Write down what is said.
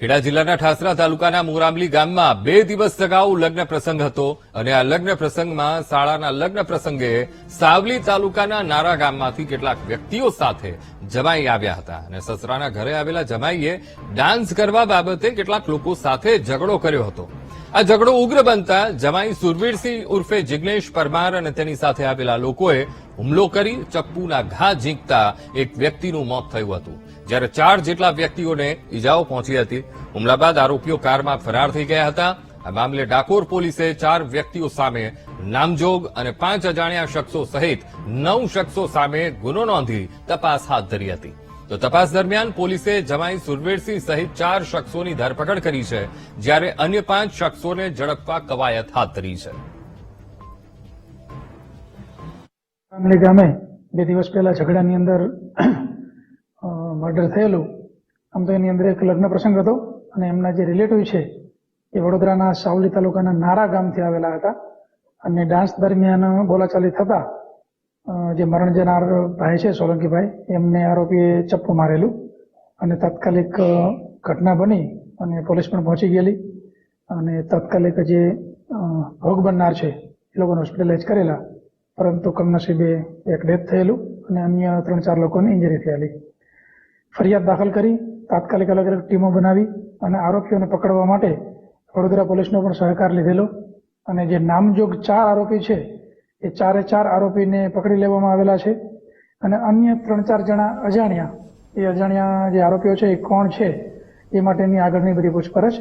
ખેડા જિલ્લાના ઠાસરા તાલુકાના મોરામલી ગામમાં બે દિવસ અગાઉ લગ્ન પ્રસંગ હતો અને આ લગ્ન પ્રસંગમાં શાળાના લગ્ન પ્રસંગે સાવલી તાલુકાના નારા ગામમાંથી કેટલાક વ્યક્તિઓ સાથે જમાઈ આવ્યા હતા અને સસરાના ઘરે આવેલા જમાઈએ ડાન્સ કરવા બાબતે કેટલાક લોકો સાથે ઝઘડો કર્યો હતો. આ ઝઘડો ઉગ્ર બનતા જમાઈ સુરવીરસિંહ ઉર્ફે જિગ્નેશ પરમાર અને તેની સાથે આવેલા લોકોએ હુમલો કરી ચપ્પુના ઘા ઝીંકતા એક વ્યક્તિનું મોત થયું હતું. જ્યારે ચાર જેટલા વ્યક્તિઓને ઇજાઓ પહોંચી હતી, હુમલા બાદ આરોપીઓ કારમાં ફરાર થઈ ગયા હતા. આ મામલે ડાકોર પોલીસે ચાર વ્યક્તિઓ સામે નામજોગ અને પાંચ અજાણ્યા શખ્સો સહિત નવ શખ્સો સામે ગુનો નોંધી તપાસ હાથ ધરી હતી. તો તપાસ દરમિયાન પોલીસે જમાઈ સુરવીરસિંહ સહિત ચાર શખ્સોની ધરપકડ કરી છે, જ્યારે અન્ય પાંચ શખ્સોને ઝડપવા કવાયત હાથ ધરી છે. ગામલી ગામે બે દિવસ પહેલા ઝઘડાની અંદર મર્ડર થયેલું. આમ તો એની અંદર એક લગ્ન પ્રસંગ હતો અને એમના જે રિલેટિવ છે એ વડોદરાના સાવલી તાલુકાના નારા ગામથી આવેલા હતા અને ડાન્સ દરમિયાન બોલાચાલી થતા જે મરણ જનાર ભાઈ છે, સોલંકીભાઈ, એમને આરોપીએ ચપ્પુ મારેલું અને તાત્કાલિક ઘટના બની અને પોલીસ પણ પહોંચી ગયેલી અને તાત્કાલિક જે ભોગ બનનાર છે એ લોકોને હોસ્પિટલાઇઝ કરેલા. પરંતુ કમનસીબે એક ડેથ થયેલું અને અન્ય ત્રણ ચાર લોકોને ઇન્જરી થયેલી. ફરિયાદ દાખલ કરી, તાત્કાલિક અલગ અલગ ટીમો બનાવી અને આરોપીઓને પકડવા માટે વડોદરા પોલીસનો પણ સહકાર લીધેલો અને જે નામજોગ ચાર આરોપી છે, એ ચારે ચાર આરોપીને પકડી લેવામાં આવેલા છે અને અન્ય ત્રણ ચાર જણા અજાણ્યા. એ અજાણ્યા જે આરોપીઓ છે, એ કોણ છે, એ માટેની આગળની બધી પૂછપરછ